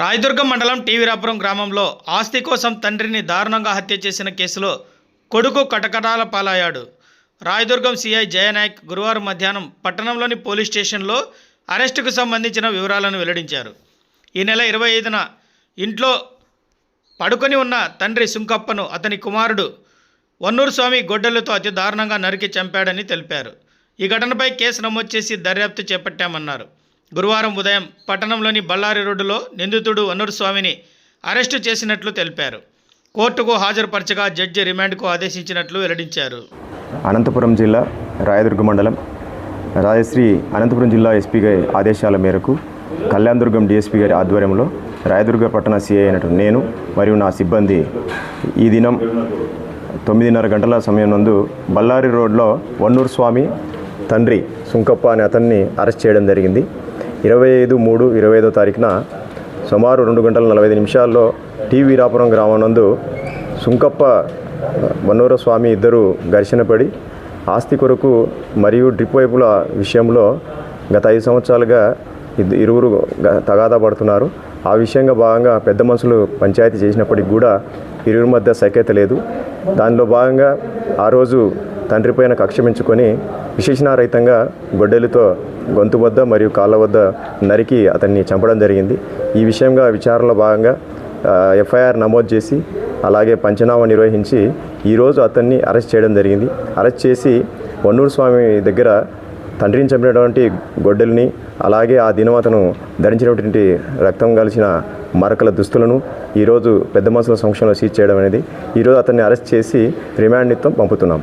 రాయదుర్గం మండలం టీవీరాపురం గ్రామంలో ఆస్తి కోసం తండ్రిని దారుణంగా హత్య చేసిన కేసులో కొడుకు కటకటాల పాలయ్యాడు. రాయదుర్గం సిఐ జయనాయక్ గురువారం మధ్యాహ్నం పట్టణంలోని పోలీస్ స్టేషన్లో అరెస్టుకు సంబంధించిన వివరాలను వెల్లడించారు. ఈ నెల ఇరవై ఐదున ఇంట్లో పడుకొని ఉన్న తండ్రి సుంకప్పను అతని కుమారుడు వన్నూరు స్వామి గొడ్డలతో అతి దారుణంగా నరికి చంపాడని తెలిపారు. ఈ ఘటనపై కేసు నమోదు చేసి దర్యాప్తు చేపట్టామన్నారు. గురువారం ఉదయం పట్టణంలోని బళ్ళారి రోడ్డులో నిందితుడు వన్నూరు స్వామిని అరెస్టు చేసినట్లు తెలిపారు. కోర్టుకు హాజరుపరచగా జడ్జి రిమాండ్కు ఆదేశించినట్లు వెల్లడించారు. అనంతపురం జిల్లా రాయదుర్గ మండలం రాజశ్రీ అనంతపురం జిల్లా ఎస్పీ గారి ఆదేశాల మేరకు కళ్యాణదుర్గం డిఎస్పీ గారి ఆధ్వర్యంలో రాయదుర్గ పట్టణ సిఐ అయినటువంటి నేను మరియు నా సిబ్బంది ఈ దినం తొమ్మిదిన్నర గంటల సమయం నందు బళ్ళారి రోడ్లో వన్నూరు స్వామి తండ్రి సుంకప్ప అనే అతన్ని అరెస్ట్ చేయడం జరిగింది. ఇరవై ఐదు మూడు ఇరవై ఐదో తారీఖున సుమారు రెండు గంటల నలభై ఐదు నిమిషాల్లో టీ వీరాపురం గ్రామం నందు సుంకప్ప వన్నూర స్వామి ఇద్దరు ఘర్షణ పడి ఆస్తి కొరకు మరియు డ్రిప్ వైపుల విషయంలో గత ఐదు సంవత్సరాలుగా ఇరువురు తగాదా పడుతున్నారు. ఆ విషయంగా భాగంగా పెద్ద మనుషులు పంచాయతీ చేసినప్పటికి కూడా ఇరువురి మధ్య సఖ్యత లేదు. దానిలో భాగంగా ఆ రోజు తండ్రి పైన కక్ష పెంచుకొని విశేషణారహితంగా గొడ్డలితో గొంతు వద్ద మరియు కాళ్ళ వద్ద నరికి అతన్ని చంపడం జరిగింది. ఈ విషయంగా విచారణలో భాగంగా ఎఫ్ఐఆర్ నమోదు చేసి అలాగే పంచనామా నిర్వహించి ఈరోజు అతన్ని అరెస్ట్ చేయడం జరిగింది. అరెస్ట్ చేసి వన్నూరు స్వామి దగ్గర తండ్రిని చంపినటువంటి గొడ్డలిని అలాగే ఆ దినం అతను ధరించినటువంటి రక్తం కలిసిన మరకల దుస్తులను ఈరోజు పెద్ద మనుషుల సంక్షంలో సీజ్ చేయడం అనేది ఈరోజు అతన్ని అరెస్ట్ చేసి రిమాండ్ నిత్యం పంపుతున్నాం.